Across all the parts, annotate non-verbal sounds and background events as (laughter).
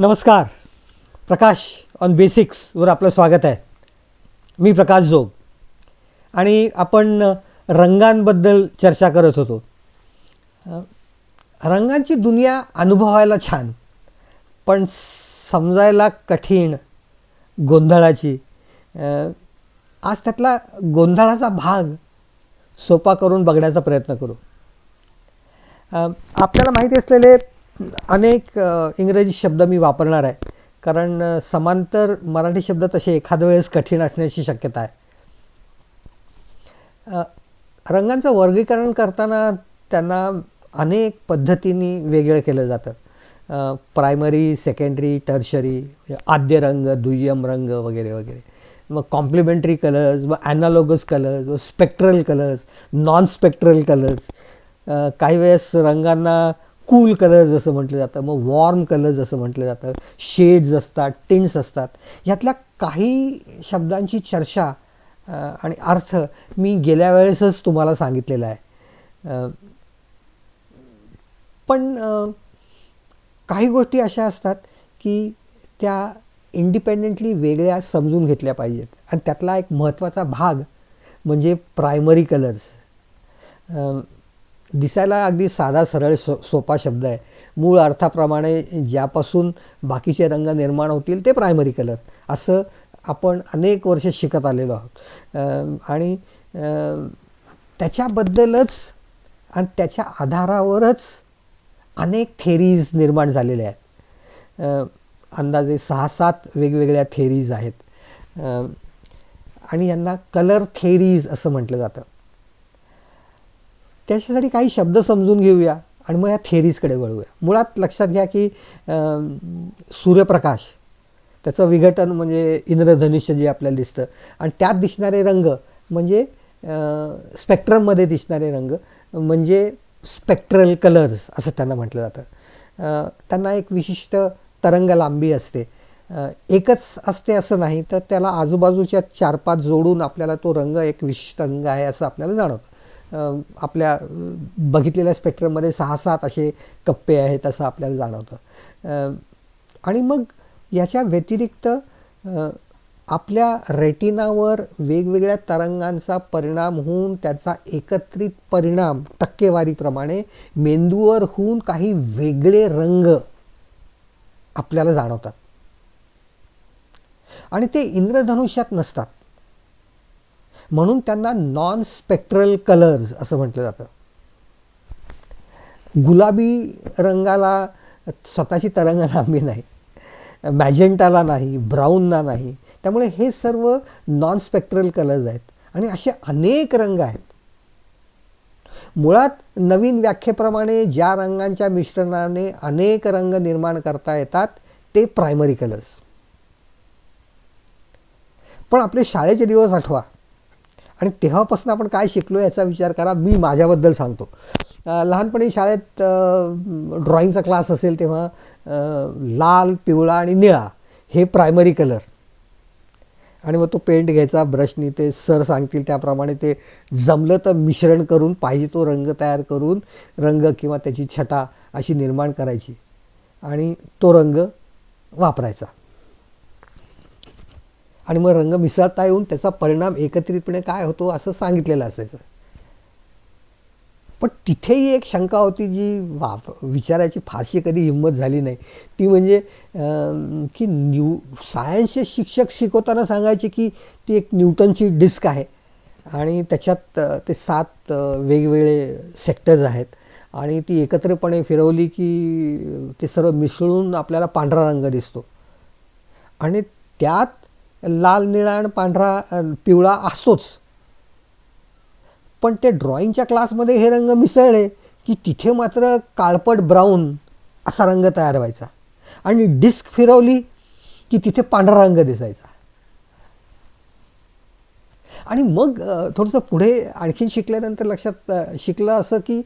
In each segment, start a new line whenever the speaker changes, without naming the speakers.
नमस्कार. प्रकाश ऑन बेसिक्सवर आपलं स्वागत आहे. मी प्रकाश जोग. आणि आपण रंगांबद्दल चर्चा करत होतो. रंगांची दुनिया अनुभवायला छान पण समजायला कठीण गोंधळाची. आज त्यातला गोंधळाचा भाग सोपा करून बघण्याचा प्रयत्न करू. आपल्याला माहिती असलेले अनेक इंग्रजी शब्द मी वापरणार आहे. कारण समांतर मराठी शब्द तसे एखाद्या वेळेस कठीण असण्याची शक्यता आहे. रंगांचं वर्गीकरण करताना त्यांना अनेक पद्धतीने वेगळं केलं जातं. प्रायमरी सेकंडरी टर्शरी आद्य रंग दुय्यम रंग वगैरे वगैरे. मग कॉम्प्लिमेंटरी कलर्स व ॲनालॉगस कलर्स व spectral colours non spectral colours. काही वेळेस रंगांना कूल कलर जसं म्हटलं जातं मग वॉर्म कलर जसं म्हटलं जातं शेड्स असतात टिन्स असतात ह्यातल्या काही शब्दांची चर्चा आणि अर्थ मी गेल्या वेळेसच तुम्हाला सांगितलेला आहे. पण काही गोष्टी अशा असतात की त्या इंडिपेंडेंटली वेगळ्या समजून घेतल्या पाहिजेत. आणि त्यातला एक महत्त्वाचा भाग म्हणजे प्रायमरी कलर्स. दिसायला अगदी साधा सरळ सो सोपा शब्द आहे. मूळ अर्थाप्रमाणे ज्यापासून बाकीचे रंग निर्माण होतील ते प्रायमरी कलर असं आपण अनेक वर्ष शिकत आलेलो आहोत. आणि त्याच्याबद्दलच आणि त्याच्या आधारावरच अनेक थेरीज निर्माण झालेल्या आहेत. अंदाजे सहा सात वेगवेगळ्या थेरीज आहेत. आणि यांना कलर थेरीज असं म्हटलं जातं. त्याच्यासाठी काही शब्द समजून घेऊया आणि मग या थेरीजकडे वळूया. मुळात लक्षात घ्या की सूर्यप्रकाश त्याचं विघटन म्हणजे इंद्रधनुष्य जे आपल्याला दिसतं आणि त्यात दिसणारे रंग म्हणजे स्पेक्ट्रममध्ये दिसणारे रंग म्हणजे स्पेक्ट्रल कलर्स असं त्यांना म्हटलं जातं. त्यांना एक विशिष्ट तरंग लांबी असते. एकच असते असं नाही तर त्याला आजूबाजूच्या चार पाच जोडून आपल्याला तो रंग एक विशिष्ट रंग आहे असं आपल्याला जाणवतं. आपल्या बघितलेल्या स्पेक्ट्रममध्ये सहा सात असे कप्पे आहेत असं आपल्याला जाणवतं. आणि मग याच्या व्यतिरिक्त आपल्या रेटिनावर वेगवेगळ्या तरंगांचा परिणाम होऊन त्याचा एकत्रित परिणाम टक्केवारीप्रमाणे मेंदूवर होऊन काही वेगळे रंग आपल्याला जाणवतात. आणि ते इंद्रधनुष्यात नसतात. म्हणून त्यांना नॉन स्पेक्ट्रल कलर्स असं म्हटलं जातं. गुलाबी रंगाला स्वतःची तरंग लांबी नाही मॅजेंटाला नाही ब्राऊनला नाही त्यामुळे हे सर्व नॉन स्पेक्ट्रल कलर्स आहेत. आणि असे अनेक रंग आहेत. मुळात नवीन व्याख्येप्रमाणे ज्या रंगांच्या मिश्रणाने अनेक रंग निर्माण करता येतात ते प्रायमरी कलर्स पण आपले शाळेचे दिवस आठवा. आणि तेव्हापासून आपण काय शिकलो याचा विचार करा मी माझ्याबद्दल सांगतो. लहानपणी शाळेत ड्रॉइंगचा क्लास असेल तेव्हा लाल पिवळा आणि निळा हे प्रायमरी कलर आणि मग तो पेंट घ्यायचा ब्रशनी ते सर सांगतील त्याप्रमाणे ते जमलं तर मिश्रण करून पाहिजे तो रंग तयार करून रंग किंवा त्याची छटा अशी निर्माण करायची. आणि तो रंग वापरायचा. आणि मग रंग मिसळता येऊन त्याचा परिणाम एकत्रितपणे काय होतो असं सांगितलेलं असायचं. पण तिथेही एक शंका होती जी वा विचारायची फारशी कधी हिंमत झाली नाही. ती म्हणजे की न्यू सायन्सचे शिक्षक शिकवताना सांगायचे की ती एक न्यूटनची डिस्क आहे. आणि त्याच्यात ते सात वेगवेगळे सेक्टर्स आहेत. आणि ती एकत्रपणे फिरवली की ते सर्व मिसळून आपल्याला पांढरा रंग दिसतो. आणि त्यात लाल निळा आणि पांढरा पिवळा असतोच. पण ते ड्रॉइंगच्या क्लासमध्ये हे रंग मिसळले की तिथे मात्र काळपट ब्राऊन असा रंग तयार व्हायचा. आणि डिस्क फिरवली की तिथे पांढरा रंग दिसायचा. आणि मग थोडंसं पुढे आणखीन शिकल्यानंतर लक्षात शिकलं असं की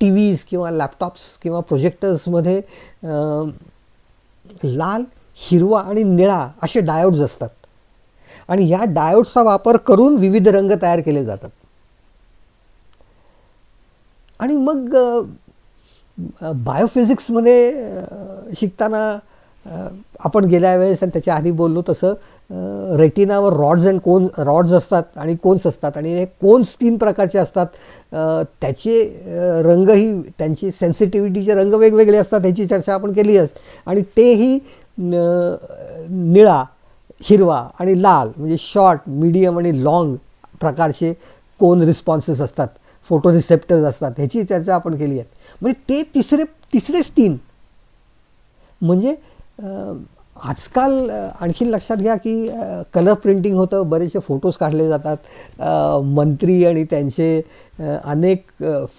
टी व्हीज किंवा लॅपटॉप्स किंवा प्रोजेक्टर्समध्ये लाल हिरवा आणि निळा असे डायोड्स असतात. आणि या डायोड्सचा वापर करून विविध रंग तयार केले जातात. आणि मग बायोफिजिक्समध्ये शिकताना आपण गेल्या वेळेस आणि त्याच्या आधी बोललो तसं रेटिनावर रॉड्स अँड कोन रॉड्स असतात आणि कोन्स असतात. आणि हे कोन्स तीन प्रकारचे असतात. त्याचे रंगही त्यांची सेन्सिटिव्हिटीचे रंग वेगवेगळे असतात ह्याची चर्चा आपण केली असते आणि तेही न- निळा हिरवा आणि लाल म्हणजे शॉर्ट मीडियम आणि लाँग प्रकारचे कोन रिस्पॉन्सेस असतात फोटो रिसेप्टर्स असतात ह्याची चर्चा आपण केली आहे. म्हणजे ते तिसरे तिसरेच तीन. म्हणजे आजकाल आणखीन लक्षात घ्या की कलर प्रिंटिंग होतं बरेचसे फोटोज काढले जातात मंत्री आणि त्यांचे अनेक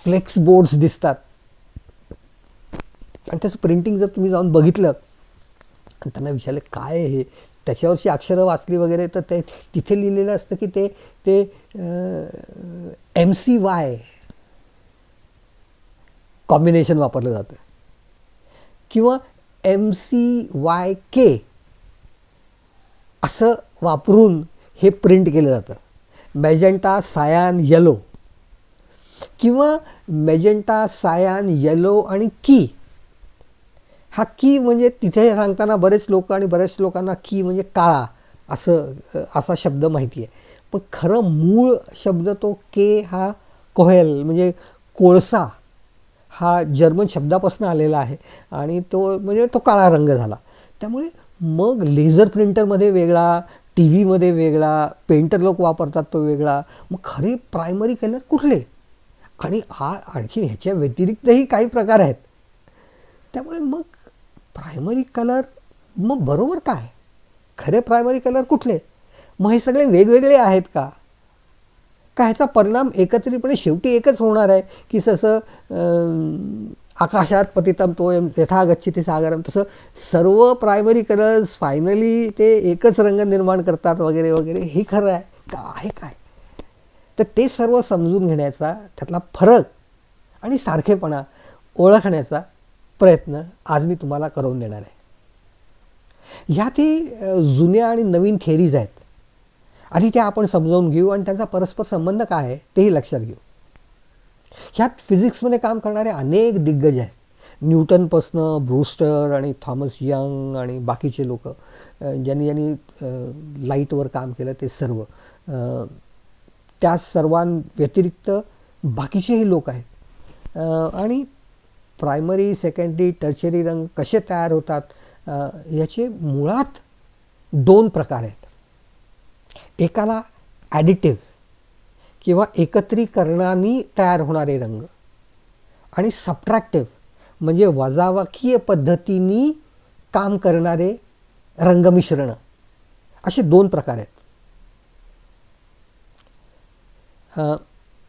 फ्लेक्स बोर्ड्स दिसतात. आणि त्याचं प्रिंटिंग जर तुम्ही जाऊन बघितलं आणि त्यांना विचारलं काय हे? त्याच्यावरची अक्षरं वाचली वगैरे तर ते तिथे लिहिलेलं असतं की ते ते एम सी वाय कॉम्बिनेशन वापरलं जातं. किंवा एम सी वाय के असं वापरून हे प्रिंट केलं जातं. मॅजेंटा सायान येलो किंवा मेजेंटा सायान येलो आणि की हा की म्हणजे तिथे सांगताना बरेच लोक आणि बऱ्याच लोकांना की म्हणजे काळा असं असा शब्द माहिती आहे पण खरं मूळ शब्द तो के हा कोहेल म्हणजे कोळसा हा जर्मन शब्दापासून आलेला आहे आणि तो म्हणजे तो काळा रंग झाला. त्यामुळे मग लेझर प्रिंटरमध्ये वेगळा टी व्हीमध्ये वेगळा पेंटर लोक वापरतात तो वेगळा. मग खरे प्रायमरी कलर कुठले? आणि हा आणखी ह्याच्या व्यतिरिक्तही काही प्रकार आहेत. त्यामुळे मग प्रायमरी कलर मग बरोबर काय? खरे प्रायमरी कलर कुठले? मग हे सगळे वेगवेगळे आहेत का? का ह्याचा परिणाम एकत्रितपणे शेवटी एकच होणार आहे? की जसं आकाशात पतितम तो यम यथा गच्छती सागरम तसं सर्व प्रायमरी कलर्स फायनली ते एकच रंग निर्माण करतात वगैरे वगैरे हे खरं आहे का? आहे काय? तर ते सर्व समजून घेण्याचा त्यातला फरक आणि सारखेपणा ओळखण्याचा प्रयत्न आज मी तुम्हाला करून देणार आहे. ह्यातही ती जुन्या आणि नवीन थेरीज आहेत. आधी त्या आपण समजावून घेऊ आणि त्यांचा परस्पर संबंध काय आहे तेही लक्षात घेऊ. ह्यात फिजिक्समध्ये काम करणारे अनेक दिग्गज आहेत. न्यूटनपासनं ब्रूस्टर आणि थॉमस यंग आणि बाकीचे लोक ज्यांनी ज्यांनी लाईटवर काम केलं ते सर्व. त्या सर्वांव्यतिरिक्त बाकीचेही लोक आहेत. आणि प्रायमरी सेकंडरी टर्चरी रंग कसे तयार होतात? याचे मुळात दोन प्रकार आहेत. एकाला ॲडिटिव्ह किंवा एकत्रीकरणाने तयार होणारे रंग आणि सबट्रॅक्टिव्ह म्हणजे वजावाकीय पद्धतीने काम करणारे रंगमिश्रणं असे दोन प्रकार आहेत.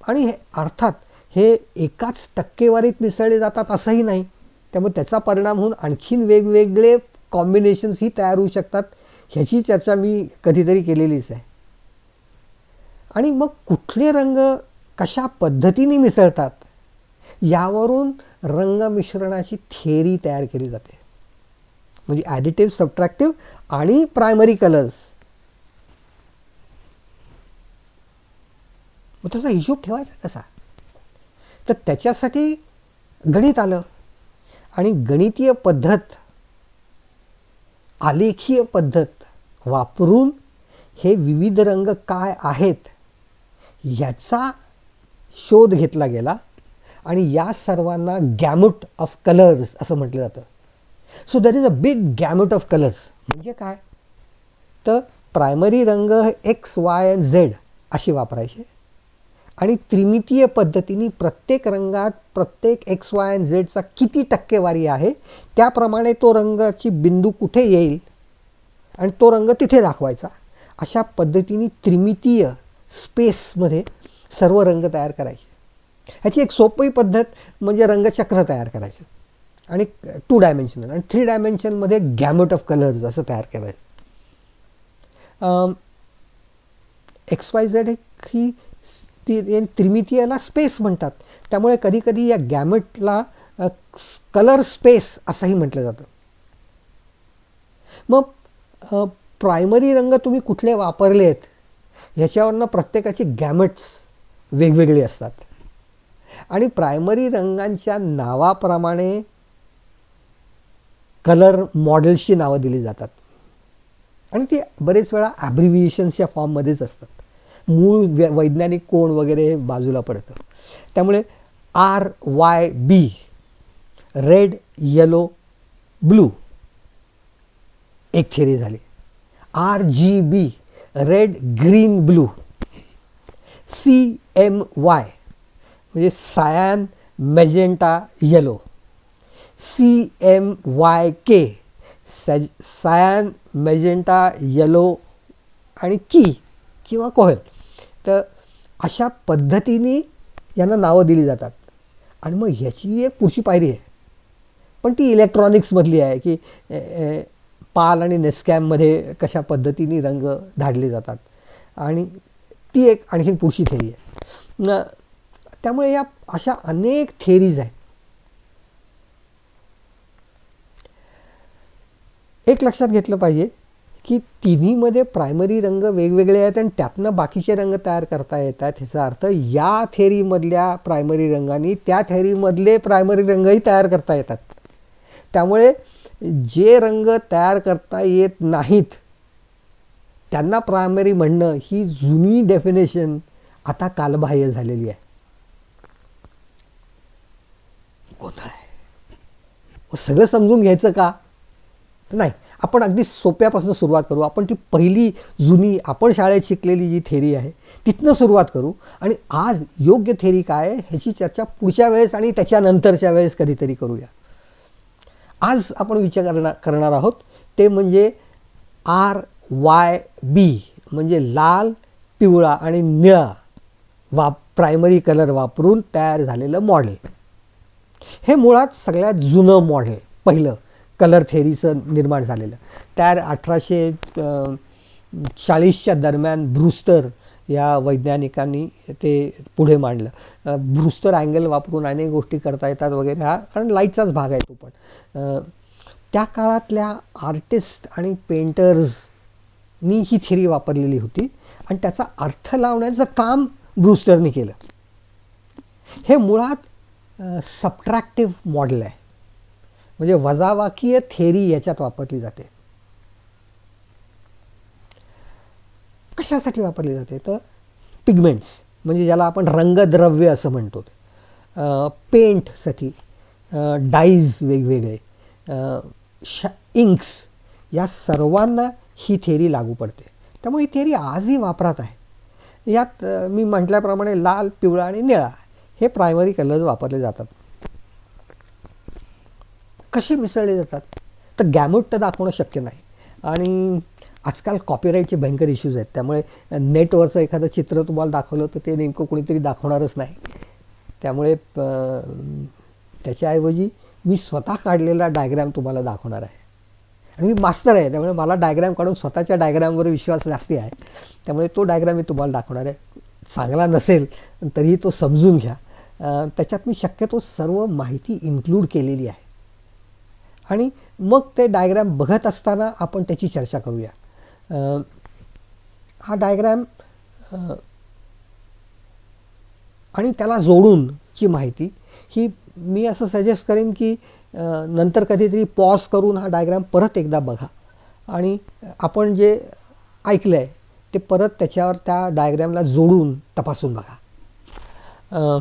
आणि हे अर्थात हे एकाच टक्केवारीत मिसळले जातात असंही नाही. त्यामुळे त्याचा परिणाम होऊन आणखीन वेगवेगळे कॉम्बिनेशन्सही तयार होऊ शकतात ह्याची चर्चा मी कधीतरी केलेलीच आहे. आणि मग कुठले रंग कशा पद्धतीने मिसळतात? यावरून रंग मिश्रणाची थेरी तयार केली जाते. म्हणजे ॲडिटिव्ह सबट्रॅक्टिव्ह आणि प्रायमरी कलर्स मग त्याचा हिशोब ठेवायचा कसा? तर त्याच्यासाठी गणित आलं. आणि गणितीय पद्धत आलेखीय पद्धत वापरून हे विविध रंग काय आहेत याचा शोध घेतला गेला. आणि या सर्वांना गॅमुट ऑफ कलर्स असं म्हटलं जातं. So that is a big gamut of colours म्हणजे काय? तर प्रायमरी रंग एक्स वाय अँड झेड असे वापरायचे. आणि त्रिमितीय पद्धतीने प्रत्येक रंगात प्रत्येक एक्स वाय अँड झेडचा किती टक्केवारी आहे त्याप्रमाणे तो रंगाची बिंदू कुठे येईल आणि तो रंग तिथे दाखवायचा. अशा पद्धतीने त्रिमितीय स्पेसमध्ये सर्व रंग तयार करायचे. ह्याची एक सोपी पद्धत म्हणजे रंगचक्र तयार करायचं आणि टू डायमेन्शनल आणि थ्री डायमेन्शनमध्ये गॅमट ऑफ कलर्स असं तयार करायचं. एक्स वाय झेड ही ती त्रिमितीयाला स्पेस म्हणतात. त्यामुळे कधीकधी या गॅमेटला कलर स्पेस असंही म्हटलं जातं. मग प्रायमरी रंग तुम्ही कुठले वापरले आहेत ह्याच्यावरनं प्रत्येकाची गॅमेट्स वेगवेगळी असतात. आणि प्रायमरी रंगांच्या नावाप्रमाणे कलर मॉडेल्सची नावं दिली जातात. आणि ती बरेच वेळा ॲब्रिव्हिएशन्सच्या फॉर्ममध्येच असतात. मूळ वैज्ञानिक कोण वगैरे हे बाजूला पडतं. त्यामुळे R Y B red yellow blue एक थिअरी झाली. R G B red green blue. C M Y म्हणजे cyan magenta yellow C M Y K सॅज cyan magenta yellow आणि की किंवा कोहेल. तर अशा पद्धतीने यांना नावं दिली जातात. आणि मग ह्याची एक पुढची पायरी आहे. पण ती इलेक्ट्रॉनिक्समधली आहे की ए, ए, पाल आणि नेस्कॅममध्ये कशा पद्धतीने रंग धाडले जातात. आणि ती एक आणखीन पुढची थेरी आहे. न- त्यामुळे या अशा अनेक थेरीज आहेत. एक लक्षात घेतलं पाहिजे की तिन्हीमध्ये प्रायमरी रंग वेगवेगळे आहेत आणि त्यातनं बाकीचे रंग तयार करता येतात ह्याचा अर्थ या थेरीमधल्या प्रायमरी रंगांनी त्या थेरीमधले प्रायमरी रंगही तयार करता येतात. त्यामुळे जे रंग तयार करता येत नाहीत त्यांना प्रायमरी म्हणणं ही जुनी डेफिनेशन आता कालबाह्य झालेली आहे. गोंधळ आहे. सगळं समजून घ्यायचं का? नाही. आपण अगदी सोप्यापासून सुरुवात करू. आपण ती पहिली जुनी आपण शाळेत शिकलेली जी थेरी आहे तिथनं सुरुवात करू. आणि आज योग्य थेरी काय ह्याची चर्चा पुढच्या वेळेस आणि त्याच्यानंतरच्या वेळेस कधीतरी करूया. आज आपण विचार करणार करणार आहोत ते म्हणजे आर वाय बी म्हणजे लाल पिवळा आणि निळा वा प्रायमरी कलर वापरून तयार झालेलं मॉडेल हे मुळात सगळ्यात जुनं मॉडेल पहिलं. कलर थेरीचं निर्माण झालेलं. त्या अठराशे चाळीसच्या दरम्यान ब्रुस्टर या वैज्ञानिकांनी ते पुढे मांडलं. ब्रुस्टर अँगल वापरून अनेक गोष्टी करता येतात वगैरे हा कारण लाईटचाच भाग आहे तो पण. त्या काळातल्या आर्टिस्ट आणि पेंटर्सनी ही थिअरी वापरलेली होती आणि त्याचा अर्थ लावण्याचं काम ब्रुस्टरनी केलं. हे मुळात सबट्रॅक्टिव्ह मॉडेल आहे. म्हणजे वजावाकीय थेरी याच्यात वापरली जाते. कशासाठी वापरली जाते? तर पिगमेंट्स म्हणजे ज्याला आपण रंगद्रव्य असं म्हणतो. पेंटसाठी डाईज वेगवेगळे श इंक्स या सर्वांना ही थेरी लागू पडते. त्यामुळे ही थेरी आजही वापरात आहे. यात मी म्हटल्याप्रमाणे लाल पिवळा आणि निळा हे प्रायमरी कलर्स वापरले जातात. कसे मिसळले जातात? तर गॅमोट तर दाखवणं शक्य नाही. आणि आजकाल कॉपीराईटचे भयंकर इश्यूज आहेत. त्यामुळे नेटवरचं एखादं चित्र तुम्हाला दाखवलं तर ते नेमकं कोणीतरी दाखवणारच नाही. त्यामुळे प- त्याच्याऐवजी मी स्वतः काढलेला डायग्रॅम तुम्हाला दाखवणार आहे. आणि मी मास्तर आहे त्यामुळे मला डायग्रॅम काढून स्वतःच्या डायग्रॅमवर विश्वास जास्ती आहे. त्यामुळे तो डायग्रॅम मी तुम्हाला दाखवणार आहे. चांगला नसेल तरीही तो समजून घ्या. त्याच्यात मी शक्यतो सर्व माहिती इन्क्लूड केलेली आहे. आणि मग ते डायग्रॅम बघत असताना आपण त्याची चर्चा करूया. हा डायग्रॅम आणि त्याला जोडूनची माहिती. ही मी असं सजेस्ट करेन की नंतर कधीतरी पॉज करून हा डायग्रॅम परत एकदा बघा. आणि आपण जे ऐकलं आहे ते परत त्याच्यावर त्या डायग्रॅमला जोडून तपासून बघा.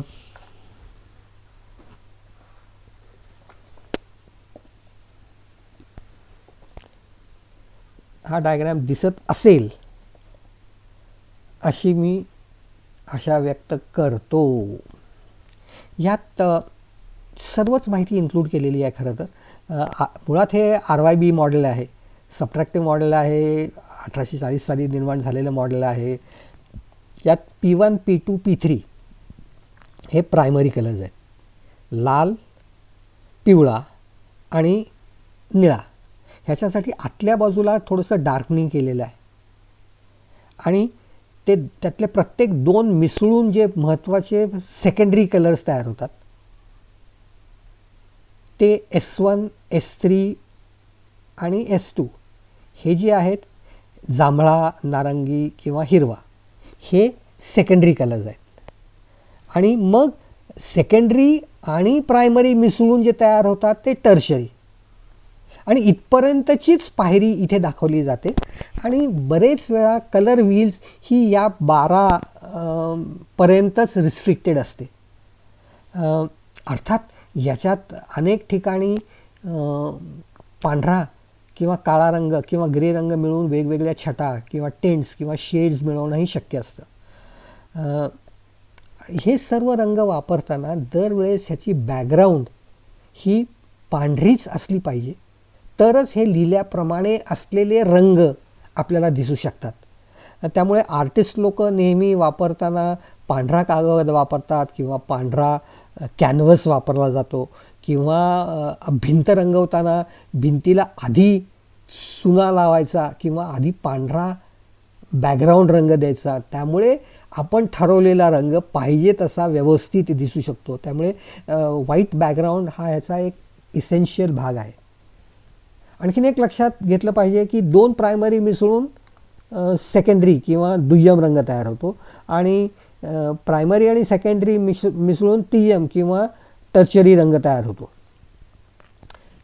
हा डायग्रॅम दिसत असेल अशी मी आशा व्यक्त करतो. यात सर्वच माहिती इन्क्लूड केलेली आहे खरं तर. मुळात हे आर वाय बी मॉडेल आहे. सबट्रॅक्टिव्ह मॉडेल आहे अठराशे चाळीस साली निर्माण झालेलं मॉडेल आहे. यात P one P two P three हे प्रायमरी कलर्स आहेत. लाल पिवळा आणि निळा. ह्याच्यासाठी आतल्या बाजूला थोडंसं डार्कनिंग केलेलं आहे. आणि ते त्यातले प्रत्येक दोन मिसळून जे महत्त्वाचे सेकंडरी कलर्स तयार होतात ते एस वन एस थ्री आणि एस टू हे जे आहेत जांभळा नारंगी किंवा हिरवा हे सेकंडरी कलर्स आहेत. आणि मग सेकंडरी आणि प्रायमरी मिसळून जे तयार होतात ते टर्शरी आणि इथपर्यंतचीच पायरी इथे दाखवली जाते. आणि बरेच वेळा कलर व्हील्स ही या बारा पर्यंतच रिस्ट्रिक्टेड असते. अर्थात याच्यात अनेक ठिकाणी पांढरा किंवा काळा रंग किंवा ग्रे रंग मिळून वेगवेगळ्या छटा किंवा टेंट्स किंवा शेड्स मिळवणंही शक्य असतं. हे सर्व रंग वापरताना दरवेळेस ह्याची बॅकग्राऊंड ही पांढरीच असली पाहिजे. तरच हे लिहिल्याप्रमाणे असलेले रंग आपल्याला दिसू शकतात. त्यामुळे आर्टिस्ट लोक नेहमी वापरताना पांढरा कागद वापरतात किंवा पांढरा कॅनव्हस वापरला जातो किंवा भिंत रंगवताना भिंतीला आधी सुना लावायचा किंवा आधी पांढरा बॅकग्राऊंड रंग द्यायचा. त्यामुळे आपण ठरवलेला रंग पाहिजे तसा व्यवस्थित दिसू शकतो. त्यामुळे व्हाईट बॅकग्राऊंड हा ह्याचा एक इसेन्शियल भाग आहे. आणखीन एक लक्षात घेतलं पाहिजे की दोन प्रायमरी मिसळून सेकंडरी किंवा दुय्यम रंग तयार होतो. आणि प्रायमरी आणि सेकंडरी मिस मिसळून तिय्यम किंवा टर्चरी रंग तयार होतो.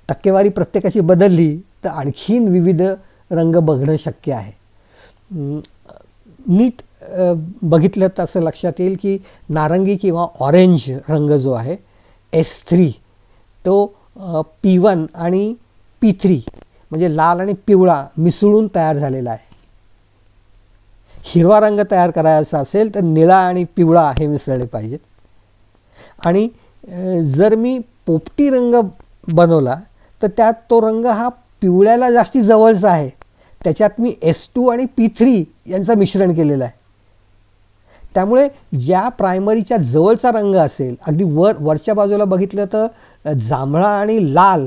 टक्केवारी प्रत्येकाची बदलली तर आणखीन विविध रंग बघणं शक्य आहे. नीट बघितलं तर असं लक्षात येईल की नारंगी किंवा ऑरेंज रंग जो आहे एस थ्री तो पी वन आणि पिथरी म्हणजे लाल आणि पिवळा मिसळून तयार झालेला आहे. हिरवा रंग तयार करायचा असेल तर निळा आणि पिवळा हे मिसळले पाहिजेत. आणि जर मी पोपटी रंग बनवला तर त्यात तो रंग हा पिवळ्याला जास्ती जवळचा आहे. त्याच्यात मी एस टू आणि पी थ्री यांचं मिश्रण केलेलं आहे. त्यामुळे ज्या प्रायमरीच्या जवळचा रंग असेल अगदी वर वरच्या बाजूला बघितलं तर जांभळा आणि लाल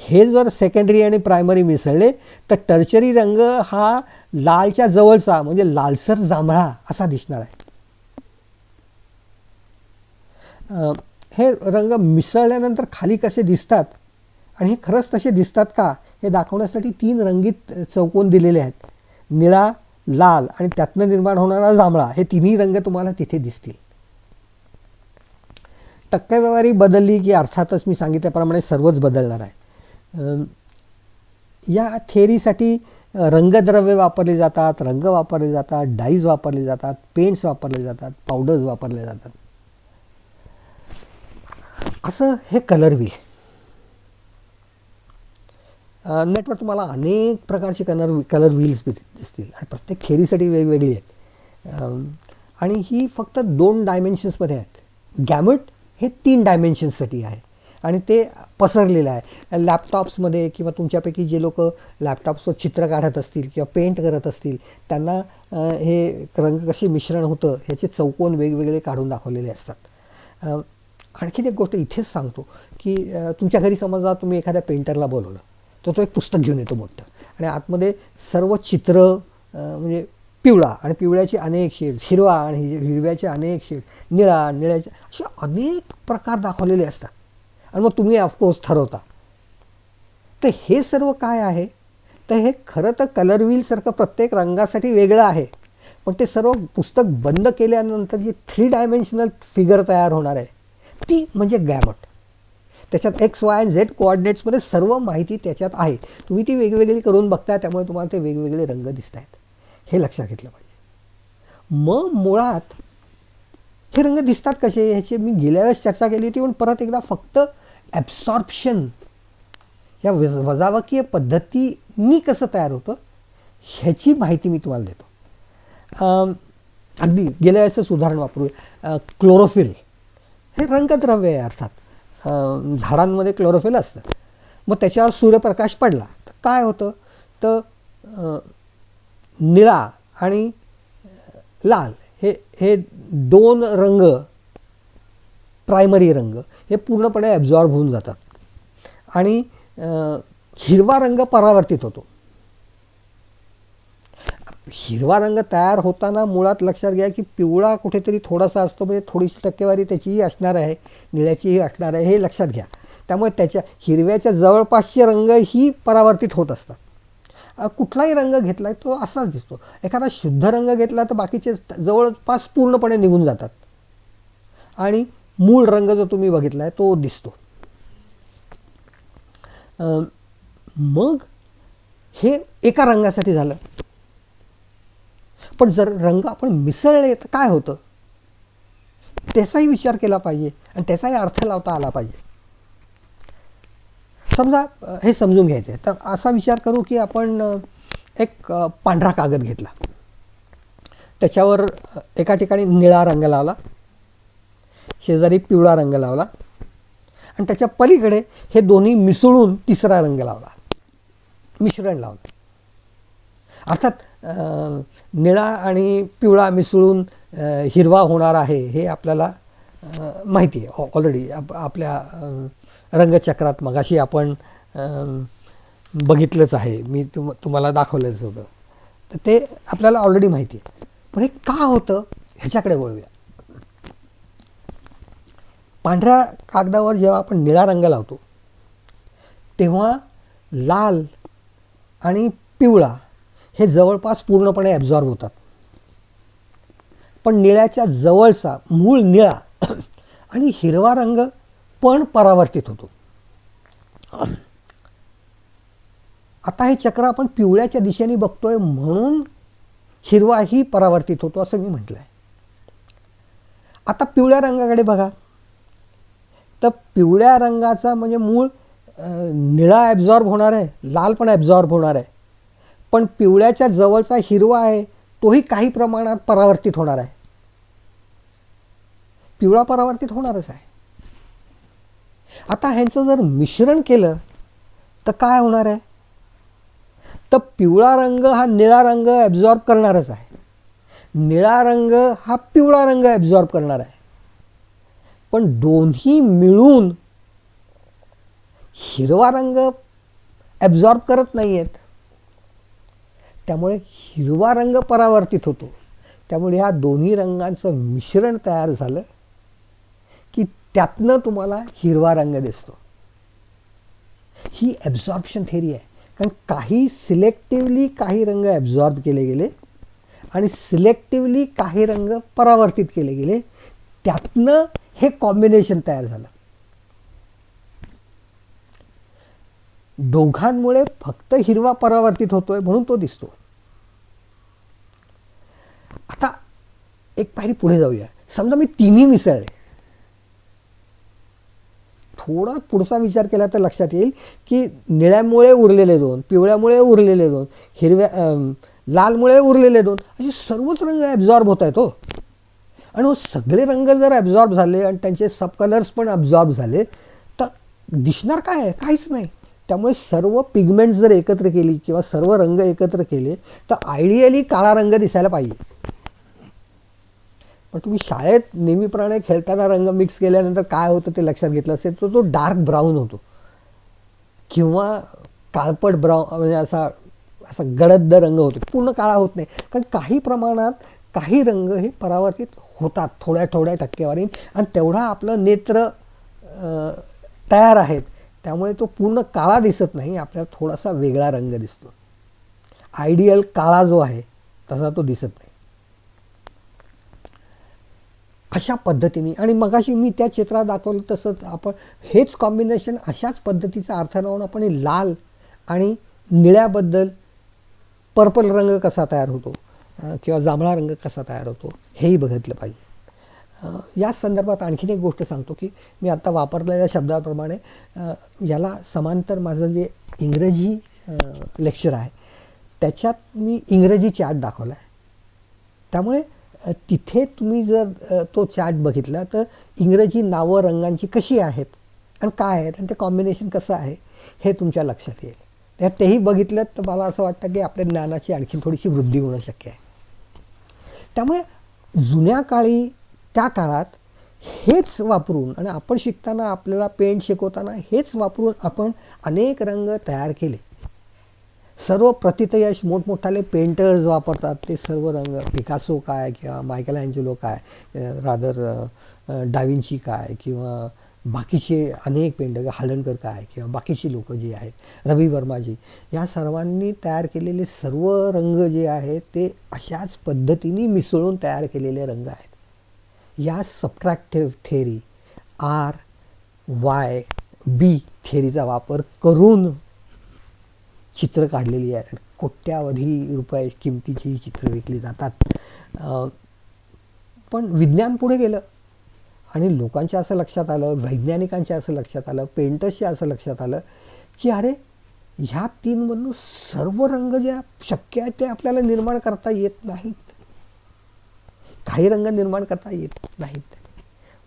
हे जर सेकंडरी आणि प्रायमरी मिसळले तर टर्चरी रंग हा लालच्या जवळचा म्हणजे लालसर जांभळा असा दिसणार आहे. हे रंग मिसळल्यानंतर खाली कसे दिसतात आणि हे खरंच तसे दिसतात का हे दाखवण्यासाठी तीन रंगीत चौकोन दिलेले आहेत. निळा लाल आणि त्यातनं निर्माण होणारा जांभळा हे तिन्ही रंग तुम्हाला तिथे दिसतील. टक्केवारी बदलली की अर्थातच मी सांगितल्याप्रमाणे सर्वच बदलणार आहे. या थेअरीसाठी रंगद्रव्य वापरले जातात रंग वापरले जातात डाईज वापरले जातात पेंट्स वापरले जातात पावडर्स वापरले जातात. असं हे कलर व्हील नेटवर तुम्हाला अनेक प्रकारचे कलर कलर व्हील्स दिसतील. आणि प्रत्येक खेरीसाठी वेगवेगळी आहेत. आणि ही फक्त दोन डायमेन्शन्समध्ये आहेत. गॅमट हे तीन डायमेन्शन्ससाठी आहे. आणि ते पसरलेलं आहे. लॅपटॉप्समध्ये किंवा तुमच्यापैकी जे लोक लॅपटॉप्सवर चित्र काढत असतील किंवा पेंट करत असतील त्यांना हे रंग कसे मिश्रण होतं ह्याचे चौकोन वेगवेगळे काढून दाखवलेले असतात. आणखीन एक गोष्ट इथेच सांगतो की तुमच्या घरी समजा तुम्ही एखाद्या पेंटरला बोलवलं तर तो एक पुस्तक घेऊन येतो मोठं. आणि आतमध्ये सर्व चित्र म्हणजे पिवळा आणि पिवळ्याचे अनेक शेड्स हिरवा आणि हिरव्याचे अनेक शेड्स निळा निळ्याचे असे अनेक प्रकार दाखवलेले असतात. आणि मग तुम्ही ऑफकोर्स ठरवता. तर हे सर्व काय आहे? तर हे खरं तर कलर व्हीलसारखं प्रत्येक रंगासाठी वेगळं आहे. पण ते सर्व पुस्तक बंद केल्यानंतर जी थ्री डायमेन्शनल फिगर तयार होणार आहे ती म्हणजे गॅमट त्याच्यात एक्स वाय आणि झेड कोऑर्डिनेट्समध्ये सर्व माहिती त्याच्यात आहे. तुम्ही ती वेगवेगळी करून बघताय त्यामुळे तुम्हाला ते वेगवेगळे रंग दिसत आहेत हे लक्षात घेतलं पाहिजे. मग मुळात हे रंग दिसतात कसे? ह्याची मी गेल्या वेळेस चर्चा केली होती पण परत एकदा फक्त ॲब्सॉर्प्शन या वज वजावकीय पद्धतीनी कसं तयार होतं ह्याची माहिती मी तुम्हाला देतो. अगदी गेल्या वेळेसच उदाहरण वापरूया. क्लोरोफिल हे रंगद्रव्य आहे अर्थात. झाडांमध्ये क्लोरोफिल असतं. मग त्याच्यावर सूर्यप्रकाश पडला तर काय होतं? तर निळा आणि लाल हे हे दोन रंग प्रायमरी रंग हे पूर्णपणे ॲब्झॉर्ब होऊन जातात. आणि हिरवा रंग परावर्तित होतो. हिरवा रंग तयार होताना मुळात लक्षात घ्या की पिवळा कुठेतरी थोडासा असतो म्हणजे थोडीशी टक्केवारी त्याचीही असणार आहे निळ्याचीही असणार आहे हे लक्षात घ्या. त्यामुळे त्याच्या हिरव्याच्या जवळपासचे रंग ही परावर्तित होत असतात. कुठलाही रंग घेतला तो असाच दिसतो. एखादा शुद्ध रंग घेतला तर बाकीचे जवळपास पूर्णपणे निघून जातात. आणि मूळ रंग जो तुम्ही बघितला आहे तो दिसतो. मग हे एका रंगासाठी झालं. पण जर रंग आपण मिसळले तर काय होतं? त्याचाही विचार केला पाहिजे आणि त्याचाही अर्थ लावता आला पाहिजे. समजा हे समजून घ्यायचं आहे तर असा विचार करू की आपण एक पांढरा कागद घेतला. त्याच्यावर एका ठिकाणी निळा रंग लावला. शेजारी पिवळा रंग लावला. आणि त्याच्या पलीकडे हे दोन्ही मिसळून तिसरा रंग लावला. मिश्रण लावलं अर्थात निळा आणि पिवळा मिसळून हिरवा होणार आहे हे आपल्याला माहिती आहे. ऑलरेडी आप आपल्या रंगचक्रात मगाशी आपण बघितलंच आहे. मी तुम तुम्हाला दाखवलंच होतं. तर ते आपल्याला ऑलरेडी माहिती आहे. पण हे का होतं? ह्याच्याकडे वळूया. पांढऱ्या कागदावर जेव्हा आपण निळा रंग लावतो तेव्हा लाल आणि पिवळा हे जवळपास पूर्णपणे ॲब्झॉर्ब होतात. पण निळ्याच्या जवळचा मूळ निळा (clears throat) आणि हिरवा रंग पण परावर्तित होतो. आता हे चक्र आपण पिवळ्याच्या दिशेने बघतोय म्हणून हिरवाही परावर्तित होतो असं मी म्हटलं आहे आता पिवळ्या रंगाकडे बघा. तर पिवळ्या रंगाचा म्हणजे मूळ निळा ॲब्झॉर्ब होणार आहे लाल पण ॲब्झॉर्ब होणार आहे. पण पिवळ्याच्या जवळचा हिरवा आहे तोही काही प्रमाणात परावर्तित होणार आहे. पिवळा परावर्तित होणारच आहे. आता ह्यांचं जर मिश्रण केलं तर काय होणार आहे? तर पिवळा रंग हा निळा रंग ॲब्झॉर्ब करणारच आहे. निळा रंग हा पिवळा रंग ॲब्झॉर्ब करणार आहे. पण दोन्ही मिळून हिरवा रंग ॲब्झॉर्ब करत नाही आहेत त्यामुळे हिरवा रंग परावर्तित होतो. त्यामुळे ह्या दोन्ही रंगांचं मिश्रण तयार झालं की त्यातनं तुम्हाला हिरवा रंग दिसतो. ही ॲब्झॉर्प्शन थेरी आहे. कारण काही सिलेक्टिवली काही रंग ॲब्झॉर्ब केले गेले आणि सिलेक्टिवली काही रंग परावर्तित केले गेले. त्यातनं हे कॉम्बिनेशन तयार झालं. दोघांमुळे फक्त हिरवा परावर्तित होतोय म्हणून तो दिसतो. आता एक पायरी पुढे जाऊया. समजा मी तिन्ही मिसळले. थोडा पुढचा विचार केला तर लक्षात येईल की निळ्यामुळे उरलेले दोन पिवळ्यामुळे उरलेले दोन हिरव्या लालमुळे उरलेले दोन असे सर्वच रंग ॲब्झॉर्ब होत आहेत हो. आणि हो सगळे रंग जर ॲब्झॉर्ब झाले आणि त्यांचे सब कलर्स पण ॲब्झॉर्ब झाले तर दिसणार काय आहे? काहीच नाही. त्यामुळे सर्व पिगमेंट्स जर एकत्र केली किंवा सर्व रंग एकत्र केले तर आयडियली काळा रंग दिसायला पाहिजे. पण तुम्ही शाळेत नेहमीप्रमाणे खेळताना रंग मिक्स केल्यानंतर काय होतं ते लक्षात घेतलं असेल तर तो डार्क ब्राऊन होतो. किंवा काळपट ब्राऊन म्हणजे असा असा गडद रंग होतो. पूर्ण काळा होत नाही. कारण काही प्रमाणात काही रंग हे परावर्तित होतात थोड्या थोड्या टक्केवारीत आणि तेवढा आपलं नेत्र तयार आहेत. त्यामुळे तो पूर्ण काळा दिसत नाही आपल्याला थोडासा वेगळा रंग दिसतो. आयडियल काळा जो आहे तसा तो दिसत नाही. अशा पद्धतीने आणि मगाशी मी त्या चित्रात दाखवलं तसंच आपण हेच कॉम्बिनेशन अशाच पद्धतीचा अर्थ लावून आपण लाल आणि निळ्याबद्दल पर्पल रंग कसा तयार होतो? किंवा जांभळा रंग कसा तयार होतो हेही बघितलं पाहिजे. या संदर्भात आणखीन एक गोष्ट सांगतो की मी आत्ता वापरलेल्या शब्दाप्रमाणे याला समांतर माझं जे इंग्रजी लेक्चर आहे त्याच्यात मी इंग्रजी चार्ट दाखवला आहे त्यामुळे तिथे तुम्ही जर तो चार्ट बघितला तर इंग्रजी नावं रंगांची कशी आहेत आणि काय आहेत आणि ते कॉम्बिनेशन कसं आहे हे तुमच्या लक्षात येईल. तेही बघितलं तर मला असं वाटतं की आपल्या ज्ञानाची आणखी थोडीशी वृद्धी होणं शक्य आहे. त्यामुळे जुन्या काळी त्या काळात हेच वापरून आणि आपण शिकताना आपल्याला पेंट शिकवताना हेच वापरून आपण अनेक रंग तयार केले. सर्व प्रतितयश मोठमोठाले पेंटर्स वापरतात. ते सर्व रंग पिकासो काय किंवा मायकल अँजेलो काय रादर डाविंची काय किंवा बाकीचे अनेक पेंटर हालणकर काय किंवा बाकीची लोक जी आहेत रवी वर्माजी या सर्वांनी तयार केलेले सर्व रंग जे आहेत ते अशाच पद्धतीने मिसळून तयार केलेले रंग आहेत. या subtractive theory R Y B थेअरीचा वापर करून चित्र काढलेली आहेत. कोट्यावधी रुपये किमतीची चित्र विकली जातात. पण विज्ञान पुढे गेलं. आणि लोकांच्या असं लक्षात आलं वैज्ञानिकांच्या असं लक्षात आलं पेंटर्सच्या असं लक्षात आलं की अरे ह्या तीनमधनं सर्व रंग जे शक्य आहेत ते आपल्याला निर्माण करता येत नाहीत. काही रंग निर्माण करता येत नाहीत.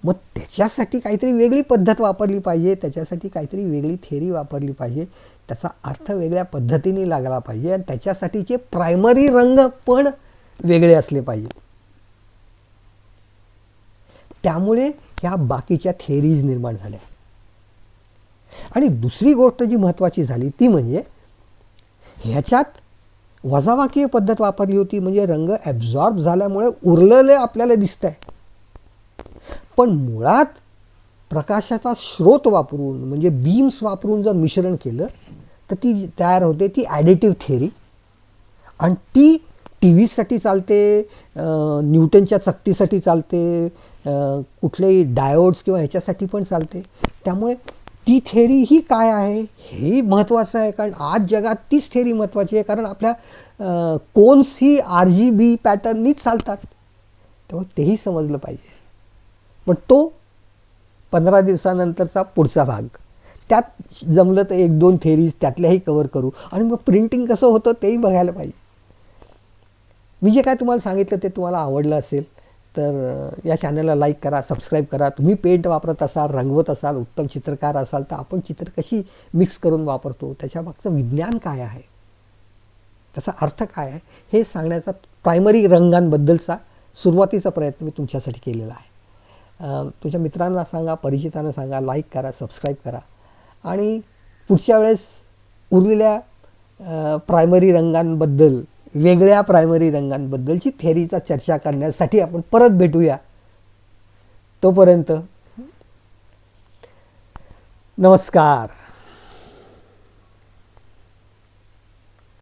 मग त्याच्यासाठी काहीतरी वेगळी पद्धत वापरली पाहिजे त्याच्यासाठी काहीतरी वेगळी थेरी वापरली पाहिजे त्याचा अर्थ वेगळ्या पद्धतीने लागला पाहिजे आणि त्याच्यासाठीचे प्रायमरी रंग पण वेगळे असले पाहिजे त्यामुळे ह्या बाकीच्या थेरीज निर्माण झाल्या. आणि दुसरी गोष्ट जी महत्त्वाची झाली ती म्हणजे ह्याच्यात वजावाकीय पद्धत वापरली होती म्हणजे रंग ॲब्झॉर्ब झाल्यामुळे उरलेले आपल्याला दिसत आहे पण मुळात प्रकाशाचा स्रोत वापरून म्हणजे बीम्स वापरून जर मिश्रण केलं तर ती तयार होते ती ॲडिटिव्ह थेरी आणि ती टी व्हीसाठी चालते न्यूटनच्या चकतीसाठी चालते कुठलेही डायोड्स किंवा ह्याच्यासाठी पण चालते. त्यामुळे ती थेरी ही काय आहे? हेही महत्त्वाचं आहे कारण आज जगात तीच थेरी महत्त्वाची आहे कारण आपल्या कोन्स ही आर जी बी पॅटर्ननीच चालतात. त्यामुळे तेही समजलं पाहिजे. पण तो पंधरा दिवसानंतरचा पुढचा भाग. त्यात जमलं तर एक दोन थेरीज त्यातल्याही कवर करू. आणि मग प्रिंटिंग कसं होतं तेही बघायला पाहिजे. मी जे काय तुम्हाला सांगितलं ते तुम्हाला आवडलं असेल. तर या चॅनलला लाईक करा सबस्क्राईब करा. तुम्ही पेंट वापरत असाल रंगवत असाल उत्तम चित्रकार असाल तर आपण चित्र कशी मिक्स करून वापरतो? त्याच्या मागचं विज्ञान काय आहे? त्याचा अर्थ काय आहे? हे सांगण्याचा प्रायमरी रंगांबद्दलचा सुरुवातीचा प्रयत्न मी तुमच्यासाठी केलेला आहे. तुझ्या तुमच्या मित्रांना सांगा परिचितांना सांगा लाईक करा सबस्क्राईब करा. आणि पुढच्या वेळेस उरलेल्या प्रायमरी रंगांबद्दल वेगळ्या प्रायमरी रंगांबद्दलची थेरीचा चर्चा करण्यासाठी आपण परत भेटूया. तोपर्यंत नमस्कार.